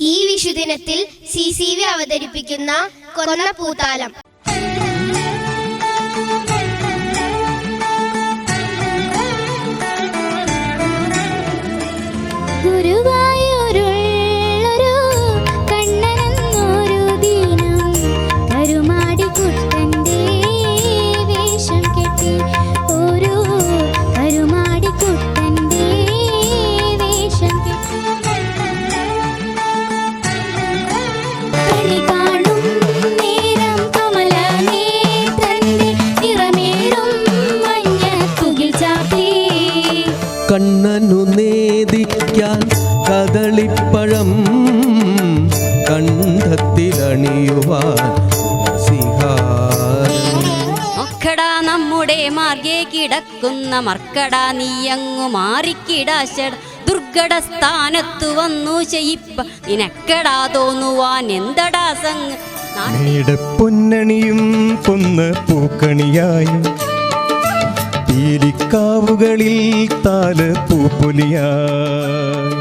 ഈ വിഷുദിനത്തിൽ C C V അവതരിപ്പിക്കുന്ന കൊന്ന പൂത്താലം കണ്ണനു നേദിക്കാൻ കദളിപ്പഴം കണ്ഠത്തിലണിയുവാൻ മക്കടാ നമ്മുടെ മാർഗേ കിടക്കുന്ന മർക്കട നീയങ്ങു മാറിക്കിടാശട ദുർഘട സ്ഥാനത്തു വന്നു ശയിപ്പ നിനക്കടാ തോന്നുവാൻ എന്തടാ സംഗ് പൊന്നണിയും പൊന്ന് പൂക്കണിയായി പീലിക്കാവുകളിൽ താല പൂപ്പൊലിയായി